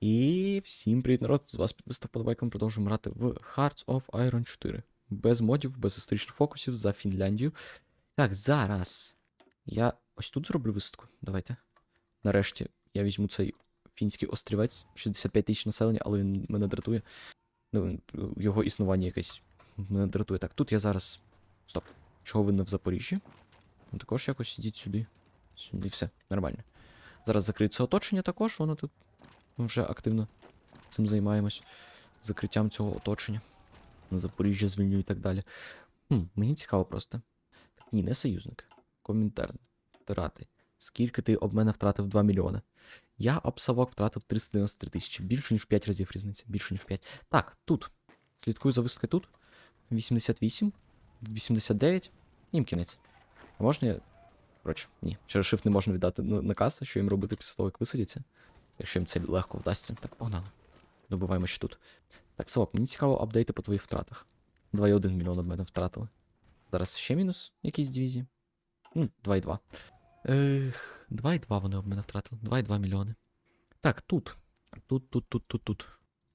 І всім привіт, народ! З вас підписав подобайка. Ми продовжуємо грати в Hearts of Iron 4. Без модів, без історичних фокусів за Фінляндію. Так, зараз. Я ось тут зроблю висадку. Давайте. Нарешті я візьму цей фінський острівець. 65 тисяч населення, але він мене дратує. Ну, його існування якесь мене дратує. Так, тут я зараз. Стоп. Чого ви не в Запоріжжі? Ну, також якось ідіть сюди. Сюди, все, нормально. Зараз закриється оточення також, воно тут ми вже активно цим займаємось. Закриттям цього оточення. На Запоріжжя звільню і так далі. Хм, мені цікаво просто. Ні, не союзник. Комінтерн. Втрати. Скільки ти об мене втратив 2 мільйони? Я об Савок втратив 393 тисячі. Більше, ніж 5 разів різниця. Більше, ніж 5. Так, тут. Слідкую за висадкою тут. 88, 89. Їм кінець. А можна я. Коротше, ні. Через shift не можна віддати на- наказ, що їм робити після того, як висадяться. Якщо їм це легко вдасться. Так, погнали. Добуваємо ще тут. Так, Савок, мені цікаво апдейти по твоїх втратах. 2,1 мільйон об мене втратили. Зараз ще мінус якісь дивізії. Ну, 2,2. Ех, 2,2 вони об мене втратили. 2,2 мільйони. Так, тут. Тут, тут, тут, тут, тут.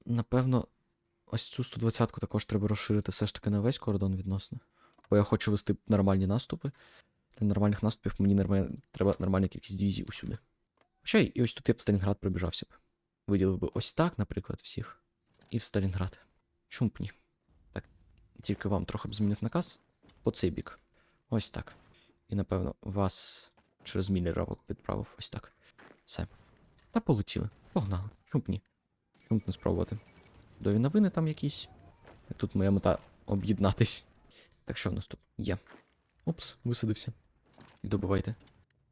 Напевно, ось цю 120-ку також треба розширити все ж таки на весь кордон відносно. Бо я хочу вести нормальні наступи. Для нормальних наступів мені нормаль... треба нормальна кількість дивізій усюди. Хоча і ось тут я в Сталінград пробіжався б. Виділив би ось так, наприклад, всіх. І в Сталінград. Чому б ні? Так, тільки вам трохи б змінив наказ. По цей бік. Ось так. І напевно вас через Міллера відправив ось так. Все. Та полетіли. Погнали. Чому б ні? Чому б не спробувати? Чудові новини там якісь. Тут моя мета об'єднатись. Так що в нас тут? Є. Упс, висадився. І добувайте.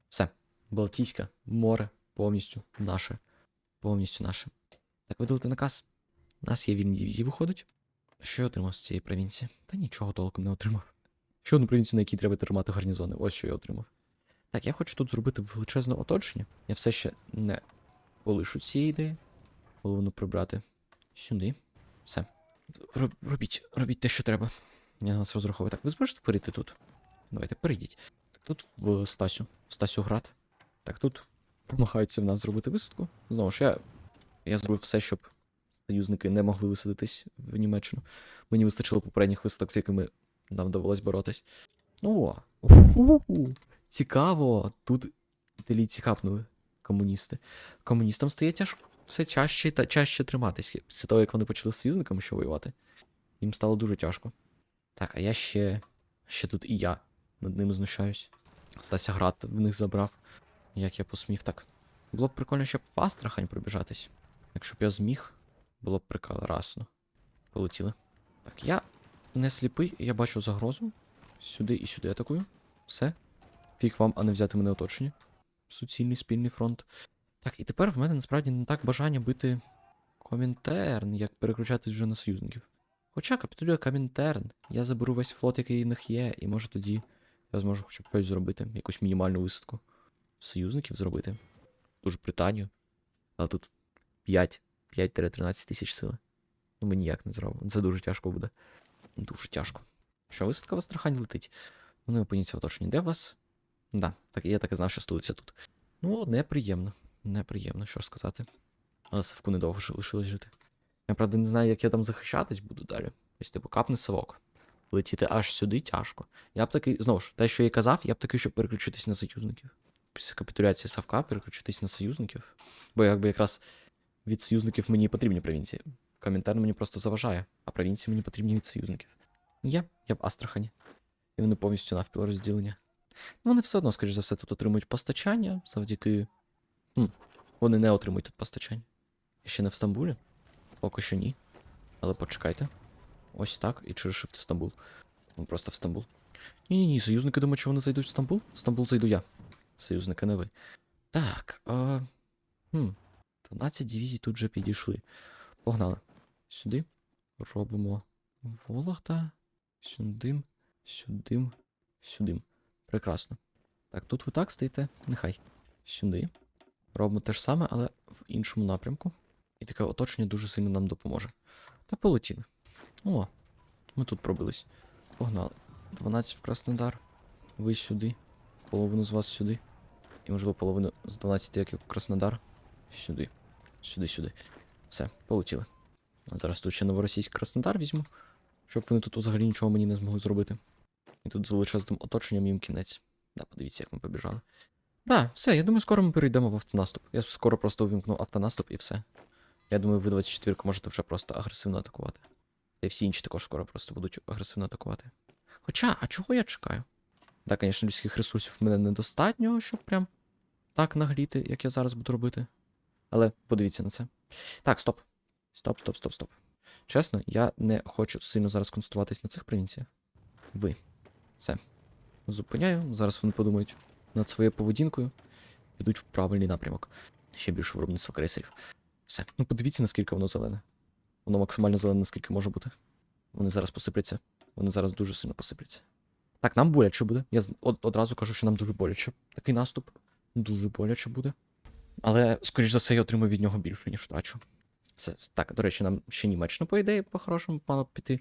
Все. Балтійське море повністю наше. Повністю наше. Так, видалити наказ. У нас є вільні дивізії, виходить. Що я отримав з цієї провінції? Та нічого толком не отримав. Ще одну провінцію, на якій треба тримати гарнізони. Ось що я отримав. Так, я хочу тут зробити величезне оточення. Я все ще не полишу цієї ідеї. Половину прибрати сюди. Все. Роб- робіть, робіть те, що треба. Я на вас розраховую. Так, ви зможете перейти тут? Давайте, перейдіть. Тут в Стасю. В Стасю град. Так, тут намагаються в нас зробити висадку. Знову ж я, я зробив все, щоб союзники не могли висадитись в Німеччину. Мені вистачило попередніх висадок, з якими нам довелось боротись. О! у-у-у, Цікаво! Тут італійці капнули комуністи. Комуністам стає тяжко все чаще та чаще триматись. Після того, як вони почали з союзниками що воювати, їм стало дуже тяжко. Так, а я ще. Ще тут і я над ними знущаюсь. Стася град в них забрав. Як я посмів так. Було б прикольно, щоб в Астрахань пробіжатись. Якщо б я зміг, було б прекрасно. Полетіли. Так, я не сліпий, я бачу загрозу. Сюди і сюди атакую. Все. Фіг вам, а не взяти мене оточення. Суцільний спільний фронт. Так, і тепер в мене насправді не так бажання бити Комінтерн, як переключатись вже на союзників. Хоча капітулює Комінтерн, я заберу весь флот, який в них є, і може тоді я зможу хоча б щось зробити, якусь мінімальну висадку. Союзників зробити. Ту ж Британію. Але тут 5, 5-13 тисяч сили. Ну ми ніяк не зробимо. Це дуже тяжко буде. Дуже тяжко. Що, висадка в Астрахань летить? Вони опиняться в. Де вас? Да, так, я так і знав, що столиця тут. Ну, неприємно. Неприємно, що сказати. Але Савку недовго лишилось жити. Я правда не знаю, як я там захищатись буду далі. Ось типу капне Савок. Летіти аж сюди тяжко. Я б таки, знову ж, те, що я казав, я б таки, щоб переключитись на союзників. Після капітуляції Савка переключитись на союзників. Бо якби якраз від союзників мені потрібні провінції. Коментар мені просто заважає, а провінції мені потрібні від союзників. Є, я в Астрахані. І вони повністю навпіл розділення. Ну, вони все одно, скоріш за все, тут отримують постачання завдяки. Хм, вони не отримують тут постачання. Я ще не в Стамбулі? Поки що ні. Але почекайте. Ось так, і через shift в Стамбул. Ну, просто в Стамбул. Ні, ні, ні, союзники думають, що вони зайдуть в Стамбул? В Стамбул зайду я. Союзники не ви. Так. А... Хм. 12 дивізій тут вже підійшли. Погнали. Сюди. Робимо Вологда. Сюди. Сюди. Сюди. Прекрасно. Так, тут ви так стоїте. Нехай. Сюди. Робимо те ж саме, але в іншому напрямку. І таке оточення дуже сильно нам допоможе. Та полетіли. О, ми тут пробились. Погнали. 12 в Краснодар. Ви сюди. Половину з вас сюди. І, можливо, половину з 12 як і в Краснодар. Сюди. Сюди, сюди. Все, полетіли. А зараз тут ще новоросійський Краснодар візьму, щоб вони тут взагалі нічого мені не змогли зробити. І тут з величезним оточенням їм кінець. Да, подивіться, як ми побіжали. Да, все, я думаю, скоро ми перейдемо в автонаступ. Я скоро просто увімкну автонаступ і все. Я думаю, ви 24 можете вже просто агресивно атакувати. Та й всі інші також скоро просто будуть агресивно атакувати. Хоча, а чого я чекаю? Так, звісно, людських ресурсів в мене недостатньо, щоб прям так нагліти, як я зараз буду робити. Але подивіться на це. Так, стоп. Стоп, стоп, стоп, стоп. Чесно, я не хочу сильно зараз концентруватись на цих провінціях. Ви. Все. Зупиняю. Зараз вони подумають над своєю поведінкою. Підуть в правильний напрямок. Ще більше виробництва крейсерів. Все. Ну подивіться, наскільки воно зелене. Воно максимально зелене, наскільки може бути. Вони зараз посипляться. Вони зараз дуже сильно посипляться. Так, нам боляче буде. Я од- одразу кажу, що нам дуже боляче. Такий наступ. Дуже боляче буде. Але, скоріш за все, я отримаю від нього більше, ніж втрачу. Це, так, до речі, нам ще Німеччина, по ідеї, по-хорошому мало піти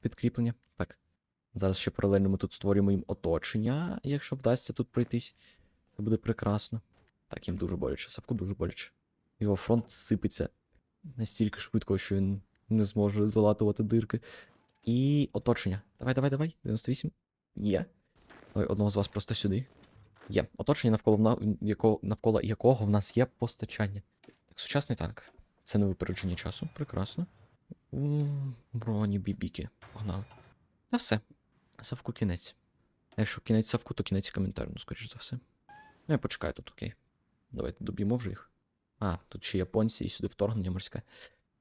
підкріплення. Так. Зараз ще паралельно ми тут створюємо їм оточення, якщо вдасться тут пройтись. Це буде прекрасно. Так, їм дуже боляче, Савку дуже боляче. Його фронт сипеться настільки швидко, що він не зможе залатувати дирки. І оточення. Давай, давай, давай. 98. Є. Ой, одного з вас просто сюди. Є. Оточення, навколо, якого, навколо якого в нас є постачання. Так, сучасний танк. Це не випередження часу. Прекрасно. Броні бібіки. Погнали. Та все. Савку кінець. Якщо кінець савку, то кінець коментарю, ну, скоріш за все. Ну, я почекаю тут, окей. Давайте доб'ємо вже їх. А, тут ще японці і сюди вторгнення морське.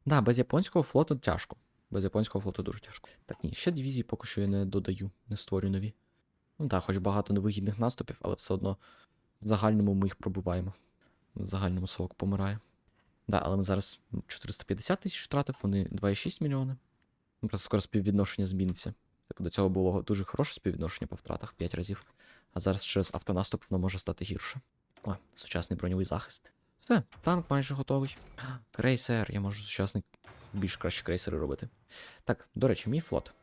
Да, без японського флоту тяжко. Без японського флоту дуже тяжко. Так, ні, ще дивізії поки що я не додаю, не створюю нові. Ну так, хоч багато невигідних наступів, але все одно в загальному ми їх пробиваємо. В загальному совок помирає. Да, але ми зараз 450 тисяч втратив, вони 2,6 мільйони. Ну, Просто скоро співвідношення зміниться. Так, до цього було дуже хороше співвідношення по втратах 5 разів. А зараз через автонаступ воно може стати гірше. О, сучасний броньовий захист. Все, танк майже готовий. Крейсер, я можу сучасний більш кращі крейсери робити. Так, до речі, мій флот.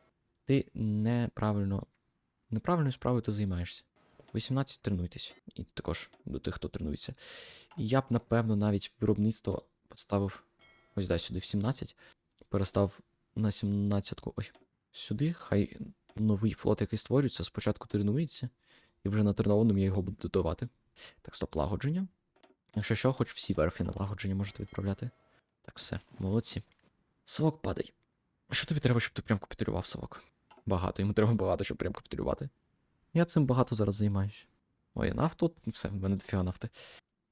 Ти неправильно. Неправильною справою ти займаєшся. 18 тренуйтесь. І також до тих, хто тренується. І я б, напевно, навіть виробництво поставив ось дай сюди в 17. Перестав на 17-ку. Ой, сюди. Хай новий флот, який створюється, спочатку тренується, і вже на тренованому я його буду додавати. Так, стоп, лагодження. Якщо що, хоч всі верфі на лагодження можете відправляти. Так, все, молодці. Совок падай. Що тобі треба, щоб ти прям капітулював совок? Багато, йому треба багато, щоб прям капітулювати. Я цим багато зараз займаюсь. Ой, нафту, все, в мене дофіга нафти.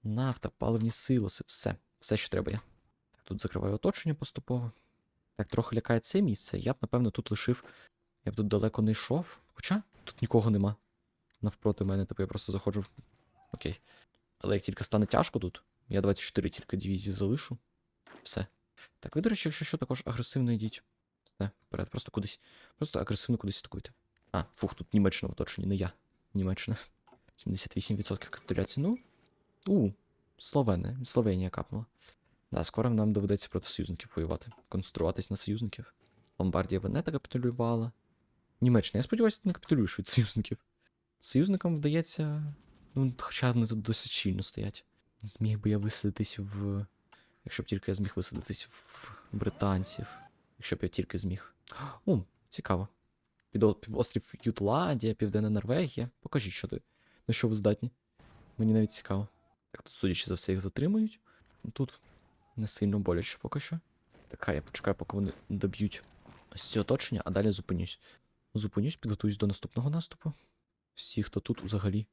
Нафта, паливні силоси, все. Все, що треба є. Так, тут закриваю оточення поступово. Так, трохи лякає це місце. Я б, напевно, тут лишив. Я б тут далеко не йшов. Хоча тут нікого нема. Навпроти мене, типу я просто заходжу. Окей. Але як тільки стане тяжко тут, я 24 тільки дивізії залишу. Все. Так, ви, до речі, якщо що, також агресивно йдіть. Все, вперед, просто кудись. Просто агресивно кудись атакуйте. А, фух, тут Німеччина в оточенні, не я. Німеччина. 78% капітуляції. Ну. У, Словени. Словенія капнула. Да, скоро нам доведеться проти союзників воювати. Концентруватись на союзників. Ломбардія Венета капітулювала. Німеччина, я сподіваюся, ти не капітулюєш від союзників. Союзникам вдається. Ну, хоча вони тут досить щільно стоять. Зміг би я висадитись в. Якщо б тільки я зміг висадитись в британців. Якщо б я тільки зміг. О, цікаво. Підо- Півострів Ютландія, Південна Норвегія. Покажіть, що ти. На що ви здатні. Мені навіть цікаво. Так, тут, судячи за все, їх затримують. Тут не сильно боляче поки що. Так, хай я почекаю, поки вони доб'ють ось ці оточення, а далі зупинюсь. Зупинюсь, підготуюсь до наступного наступу. Всі, хто тут взагалі,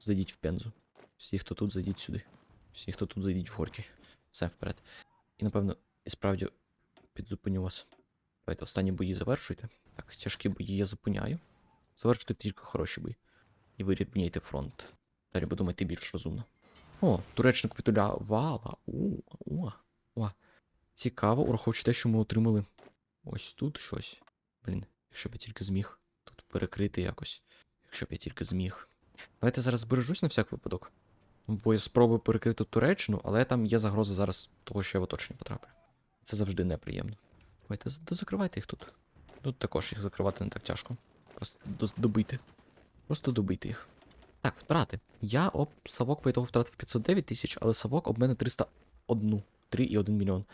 зайдіть в пензу. Всі, хто тут, зайдіть сюди. Всі, хто тут, зайдіть в горки. Все вперед. І напевно, і справді підзупиню вас. Давайте останні бої завершуйте. Так, тяжкі бої я зупиняю. Завершуйте тільки хороші бої. І ви рівняйте фронт. Далі будемо йти більш розумно. О, Туреччина капітулювала. У, о, о. Цікаво, ураховуючи те, що ми отримали ось тут щось. Блін, якщо б я тільки зміг тут перекрити якось. Якщо б я тільки зміг. Давайте зараз збережусь на всяк випадок. Бо я спробую перекрити Туреччину, але там є загроза зараз того, що я в оточення потраплю. Це завжди неприємно. Давайте дозакривайте їх тут. Тут також їх закривати не так тяжко. Просто добити. Просто добити їх. Так, втрати. Я об Савок по ітогу втратив 509 тисяч, але Савок об мене 301. 3,1 мільйон.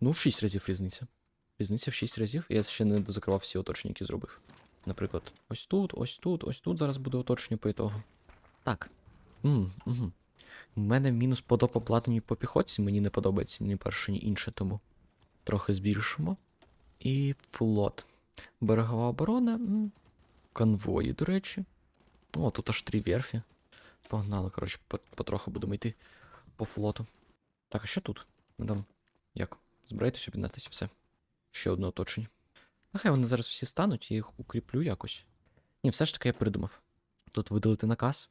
Ну, в 6 разів різниця. Різниця в 6 разів. Я ще не дозакривав всі оточення, які зробив. Наприклад, ось тут, ось тут, ось тут зараз буде оточення по ітогу. Так. М, угу. У мене мінус по допоплатанню по піхотці, мені не подобається ні перше, ні інше, тому трохи збільшимо. І флот. Берегова оборона. Конвої, до речі. О, тут аж три верфі. Погнали, коротше, потроху будемо йти по флоту. Так, а що тут? Там. Як? Збираєтесь об'єднатися, все. Ще одне оточення. Нехай вони зараз всі стануть, я їх укріплю якось. Ні, все ж таки я придумав. Тут видалити наказ.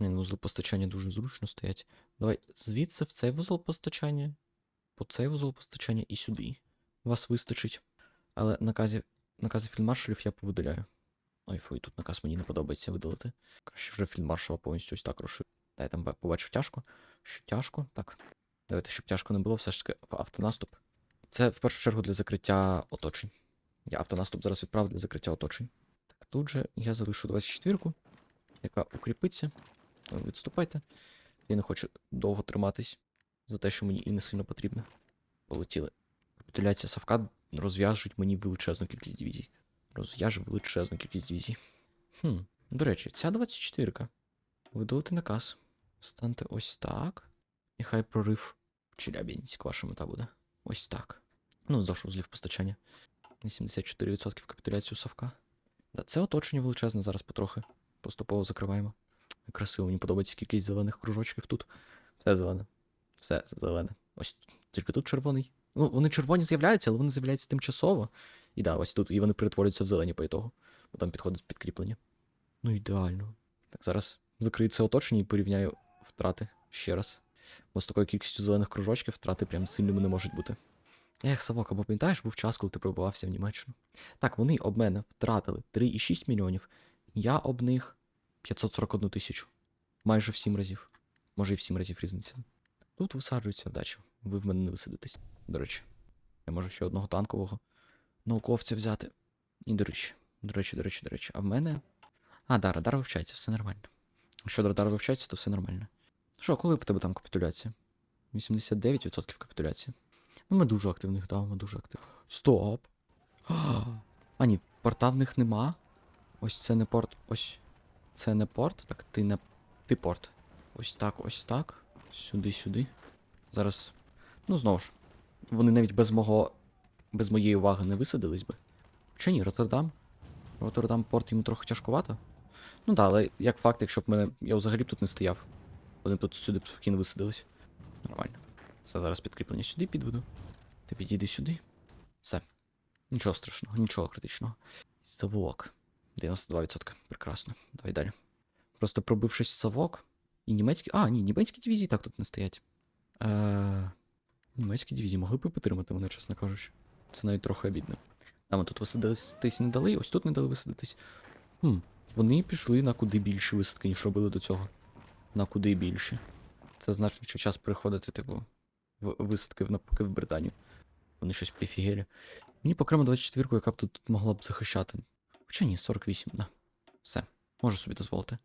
Ні, ну, вузли постачання дуже зручно стоять. Давай звідси в цей вузол постачання, по цей вузол постачання і сюди. Вас вистачить. Але накази, накази фільмаршалів я повидаляю. Ой, фу, тут наказ мені не подобається видалити. Краще вже фільмаршала повністю ось так розширю. Та я там ба- побачив тяжко. Що тяжко? Так. Давайте, щоб тяжко не було, все ж таки автонаступ. Це в першу чергу для закриття оточень. Я автонаступ зараз відправив для закриття оточень. Так, тут же я залишу 24-ку, яка укріпиться. Відступайте. Я не хочу довго триматись за те, що мені і не сильно потрібно. Полетіли. Капітуляція Савка розв'яжуть мені величезну кількість дивізій. Розв'яже величезну кількість дивізій. Хм, до речі, ця 24-ка. Видалити наказ. Станьте ось так. І хай прорив Челябінськ ваша мета буде. Ось так. Ну, здовж узлів постачання. 84% капітуляцію Савка. Да, це оточення величезне, зараз потрохи. Поступово закриваємо. Красиво, мені подобається кількість зелених кружочків тут. Все зелене. Все зелене. Ось тільки тут червоний. Ну, вони червоні з'являються, але вони з'являються тимчасово. І да, ось тут і вони перетворюються в зелені по ітогу. Бо там підходить підкріплення. Ну, ідеально. Так, зараз закрию це оточення і порівняю втрати ще раз. Бо з такою кількістю зелених кружочків втрати прям сильними не можуть бути. Ех, Савок, або пам'ятаєш, був час, коли ти пробувався в Німеччину. Так, вони об мене втратили 3,6 мільйонів. Я об них 541 тисячу. Майже в 7 разів. Може і в 7 разів різниця. Тут висаджується вдачу. Ви в мене не висадитесь. До речі. Я можу ще одного танкового науковця взяти. І до речі, до речі, до речі, до речі. А в мене. А, да, радар вивчається, все нормально. Якщо радар вивчається, то все нормально. Що, коли в тебе там капітуляція? 89% капітуляції. Ну, ми дуже активних, да, ми дуже активні. Стоп! А ні, порта в них нема. Ось це не порт. Ось. Це не порт. Так, ти не. Ти порт. Ось так, ось так. Сюди, сюди. Зараз. Ну, знову ж. Вони навіть без мого. Без моєї уваги не висадились би. Чи ні, Роттердам? Роттердам порт йому трохи тяжкувато. Ну так, але як факт, якщо б мене. Я взагалі б тут не стояв. Вони б тут сюди б спокійно висадились. Нормально. Все, зараз підкріплення сюди підведу. Ти підійди сюди. Все. Нічого страшного, нічого критичного. Савок. 92%. Прекрасно. Давай далі. Просто пробившись в совок. І німецькі. А, ні, німецькі дивізії так тут не стоять. Е... Німецькі дивізії могли б підтримати мене, чесно кажучи. Це навіть трохи обідно. Ми тут висадитись не дали, ось тут не дали висадитись. Хм, вони пішли на куди більші висадки, ніж робили до цього. На куди більші. Це значить, що час переходити, типу, в висадки навпаки в Британію. Вони щось прифігелі. Мені по окремо 24-ку, яка б тут могла б захищати. Хоча ні, 48, да. Все, можу собі дозволити.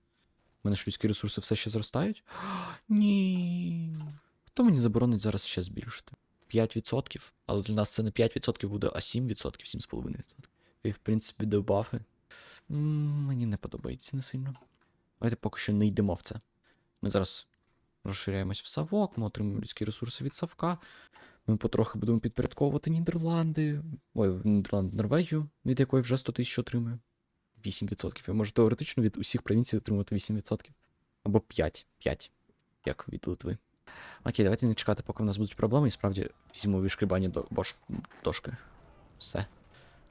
У мене ж людські ресурси все ще зростають? Ні. Хто мені заборонить зараз ще збільшити? 5%. Але для нас це не 5% буде, а 7%, 7,5%. І, в принципі, дебафи. Мені не подобається не сильно. Давайте поки що не йдемо в це. Ми зараз розширяємось в Савок, ми отримуємо людські ресурси від Савка. Ми потрохи будемо підпорядковувати Нідерланди. Ой, Нідерланди, Норвегію, від якої вже 100 тисяч отримує. 8%. Я можу теоретично від усіх провінцій отримувати 8%. Або 5. 5. Як від Литви. Окей, давайте не чекати, поки в нас будуть проблеми, і справді візьмемо вишкрібання до бош... дошки. Все.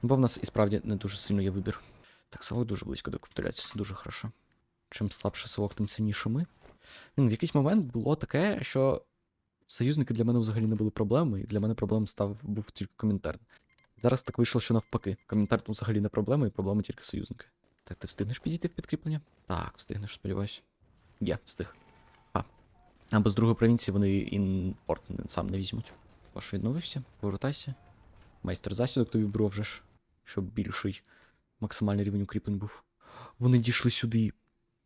Бо в нас і справді не дуже сильно є вибір. Так, Савок дуже близько до капітуляції, це дуже хорошо. Чим слабше Савок, тим сильніше ми. В якийсь момент було таке, що союзники для мене взагалі не були проблемою, і для мене проблем став був тільки коментар. Зараз так вийшло, що навпаки. Коментар тут взагалі не проблема, і проблема тільки союзники. Так, ти встигнеш підійти в підкріплення? Так, встигнеш, сподіваюсь. Є, встиг. А. А без другої провінції вони імпорт сам не візьмуть. Ваш відновився, повертайся. Майстер засідок тобі бров вже ж, щоб більший максимальний рівень укріплень був. Вони дійшли сюди.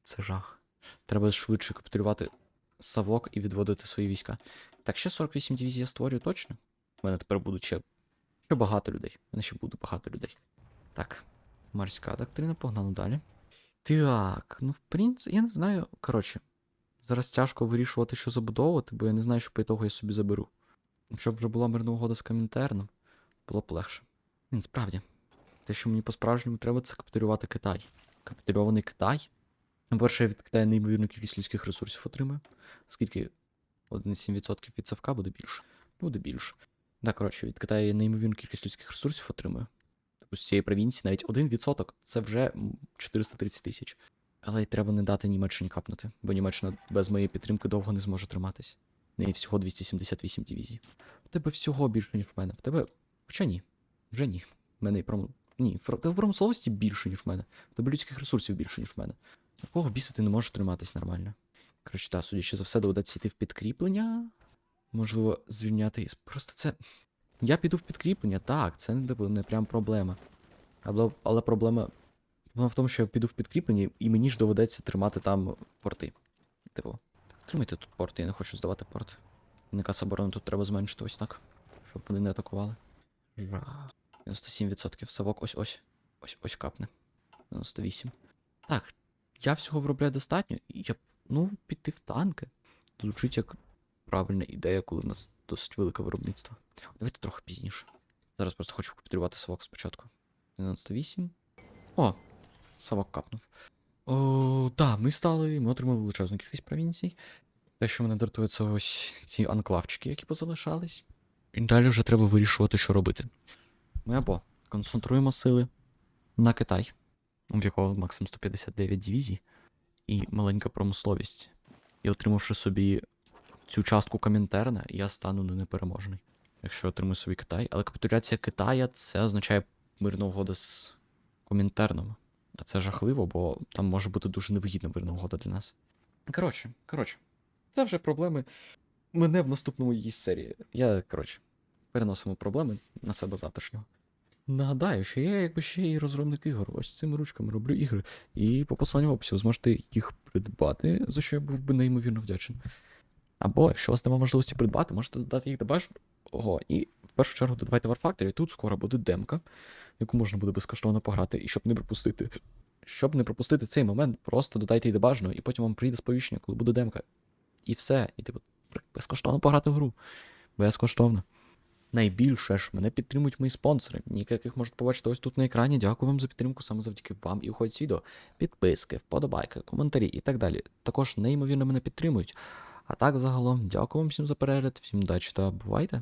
Це жах. Треба швидше капітулювати Савок і відводити свої війська. Так, ще 48 дивізій я створюю точно. У мене тепер будуть ще, ще багато людей. У мене ще буде багато людей. Так, морська доктрина, погнали далі. Так, ну в принципі, я не знаю. Коротше, зараз тяжко вирішувати, що забудовувати, бо я не знаю, що по ітогу я собі заберу. Якщо б вже була мирна угода з Комінтерном, було б легше. Він справді. Те, що мені по-справжньому треба, це капітулювати Китай. Капітульований Китай. По-перше, я Китаю неймовірну кількість людських ресурсів отримую. Скільки 1,7% від Савка буде більше. Буде більше. Так, коротше, від Китаю неймовірну кількість людських ресурсів отримую. Тобто з цієї провінції навіть 1% це вже 430 тисяч. Але й треба не дати Німеччині капнути, бо Німеччина без моєї підтримки довго не зможе триматись. В неї всього 278 дивізій. В тебе всього більше, ніж в мене. В тебе. Хоча ні. Вже ні. В мене і пром... Ні, в тебе промисловості більше, ніж в мене. В тебе людських ресурсів більше, ніж в мене. Якого біса ти не можеш триматись нормально? Коротше, та, судячи за все, доведеться йти в підкріплення. Можливо, звільняти із. Просто це. Я піду в підкріплення, так, це не, типу, не прям проблема. Але, але проблема. Проблема в тому, що я піду в підкріплення, і мені ж доведеться тримати там порти. Типу, тримайте тут порти, я не хочу здавати порт. Наказ оборони тут треба зменшити ось так, щоб вони не атакували. 97% совок, ось ось. Ось ось капне. 98. Так, я всього виробляю достатньо, і я, ну, піти в танки. Звучить як правильна ідея, коли в нас досить велике виробництво. Давайте трохи пізніше. Зараз просто хочу капітулювати совок спочатку. 98. О, совок капнув. О, так, ми стали, ми отримали величезну кількість провінцій. Те, що мене дратує, це ось ці анклавчики, які позалишались. І далі вже треба вирішувати, що робити. Ми або концентруємо сили на Китай, в якого максимум 159 дивізій, і маленька промисловість. І отримавши собі цю частку Комінтерна, я стану не непереможний. Якщо отримую собі Китай. Але капітуляція Китая це означає мирна угода з Комінтерном. А це жахливо, бо там може бути дуже невигідна мирна угода для нас. Коротше, коротше, це вже проблеми мене в наступному її серії. Я, коротше, переносимо проблеми на себе завтрашнього. Нагадаю, що я якби ще і розробник ігор. Ось цими ручками роблю ігри. І по посиланню в описі ви зможете їх придбати, за що я був би неймовірно вдячний. Або, якщо у вас немає можливості придбати, можете додати їх до бажаного. І в першу чергу додавайте War Factory. Тут скоро буде демка, яку можна буде безкоштовно пограти, і щоб не пропустити. Щоб не пропустити цей момент, просто додайте її до бажаного, і потім вам прийде сповіщення, коли буде демка. І все. І типу, безкоштовно пограти в гру. Безкоштовно. Найбільше ж мене підтримують мої спонсори, яких можете побачити ось тут на екрані. Дякую вам за підтримку саме завдяки вам і уходять відео. Підписки, вподобайки, коментарі і так далі. Також неймовірно мене підтримують. А так загалом, дякую вам всім за перегляд, всім удачі та бувайте!